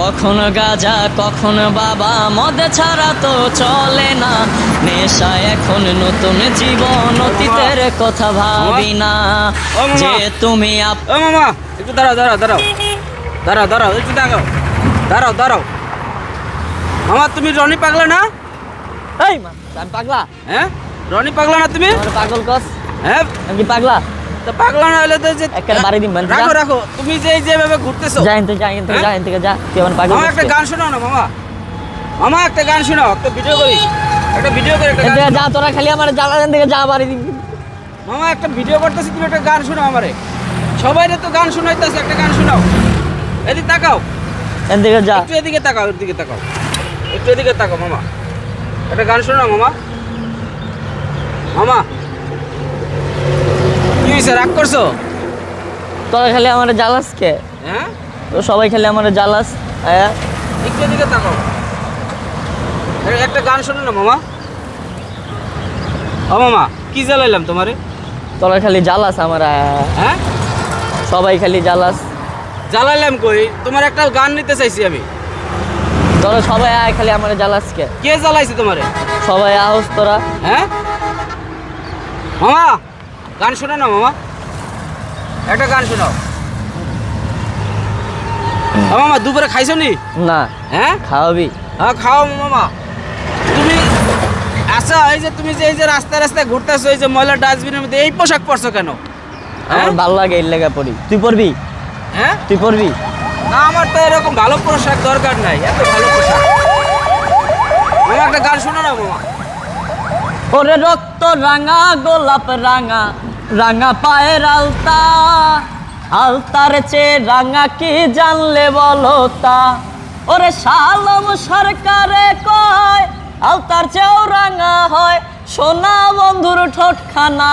কখনো গাজা কখনো বাবা মদ ছাড়া তো চলে না। নেশা এখন নতুন জীবন অতীতের কথা ভাবি না। যে তুমি আপ মামা একটু দাঁড়াও দাঁড়াও দাঁড়াও। দাঁড়াও দাঁড়াও একটু দাঁড়াও। দাঁড়াও দাঁড়াও। মামা তুমি রনি পাগলা না? এই মা আমি পাগলা। হ্যাঁ? রনি পাগলা না তুমি? পাগল কস। হ্যাঁ? আমি কি পাগলা? তো পাগলা না হলে তো যে বাড়ি দিন, রাখো রাখো। তুমি যে যেভাবে ঘুরতেছো। যা হ্যাঁ? যা এনতে যা তুই আমার পাগল মামা একটা গান শোনাও না মামা। মামা একটা গান শোনাও একটা ভিডিও করি। একটা ভিডিও করে একটা যা তোরা খালি আমার থেকে যা বাড়ি দিন মামা একটা ভিডিও করতেছি তুমি একটা গান শোনাও আমারে। সবাই তো গান শোনাইতেছে একটা গান শোনাও। এদিকে তাকাও। যা। একটু এদিকে তাকাও এদিকে তাকাও। একটু এদিকে তাকাও মামা। একটা গান শোনাও মামা। মামা হয়েছে রাগ করছ? তোরা খালি আমার জ্বালাস কে? হ্যাঁ? তো সবাই খালি আমার জ্বালাস হ্যাঁ? একটু এদিকে তাকাও। একটা গান শোনো না মামা। ও মামা কি জ্বালাইলাম তোমারে? তোরা খালি জ্বালাস আমার হ্যাঁ? সবাই খালি জ্বালাস। জ্বালাইলাম কই? তোমার একটা গান নিতে চাইছি আমি। তোরা সবাই আয় খালি আমার জ্বালাস কে? কে জ্বালাইছে তোমারে? সবাই আহস তোরা। হ্যাঁ? মামা গান শোনো না মামা? একটা গান শোনাও। মামা দুপুরে খাইছো নি? না। হ্যাঁ? খাওয়াবি। হ্যাঁ খাও মামা। তুমি আচ্ছা এই যে তুমি যে এই যে রাস্তায় রাস্তায় ঘুরতেছো এই যে ময়লা ডাস্টবিনের মধ্যে এই পোশাক পরছো কেন? হ্যাঁ? আমার ভালো লাগে এর লেগা পড়ি তুই পড়বি হ্যাঁ? তুই পড়বি না আমার তো এরকম ভালো পোশাক দরকার নাই এত ভালো পোশাক। মামা একটা গান শোনো না মামা। ওরে রক্ত রাঙা, গোলাপ রাঙা রাঙা পায়ের আলতা। আলতার চেয়ে রাঙা কি জানলে বলো তা? ওরে শালম সরকারে কয়, আলতার চেয়েও রাঙা হয় সোনা বন্ধুর ঠোঁটখানা।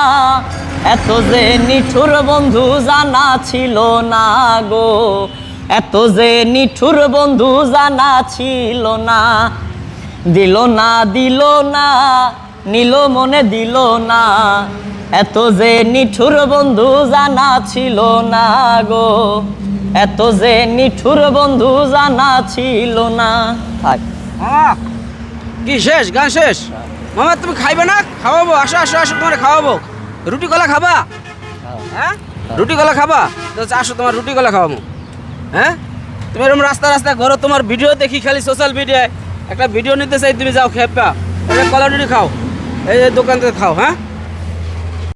এত যে নিঠুর বন্ধু জানা ছিল না গো, এত যে নিঠুর বন্ধু জানা ছিল না। দিল না দিল না নিল মনে দিল না। এত যে নিঠুর বন্ধু জানা ছিল না গো। এত যে নিঠুর বন্ধু জানা ছিল না। থাক। কি শেষ? গান শেষ? মামা, তুমি খাইবে না? খাওয়াবো। আসো আসো আসো, তোমার খাওয়াবো। রুটি কলা খাবা? হ্যাঁ? রুটি কলা খাবা? তো আসো, তোমার রুটি কলা খাওয়াবো। হ্যাঁ? তুমি এরকম রাস্তা রাস্তায় ঘরো, তোমার ভিডিও দেখি খালি সোশ্যাল মিডিয়ায় একটা ভিডিও নিতে চাই, তুমি যাও খেপা। কলা রুটি খাও। এই দোকানতে খাও হ্যাঁ?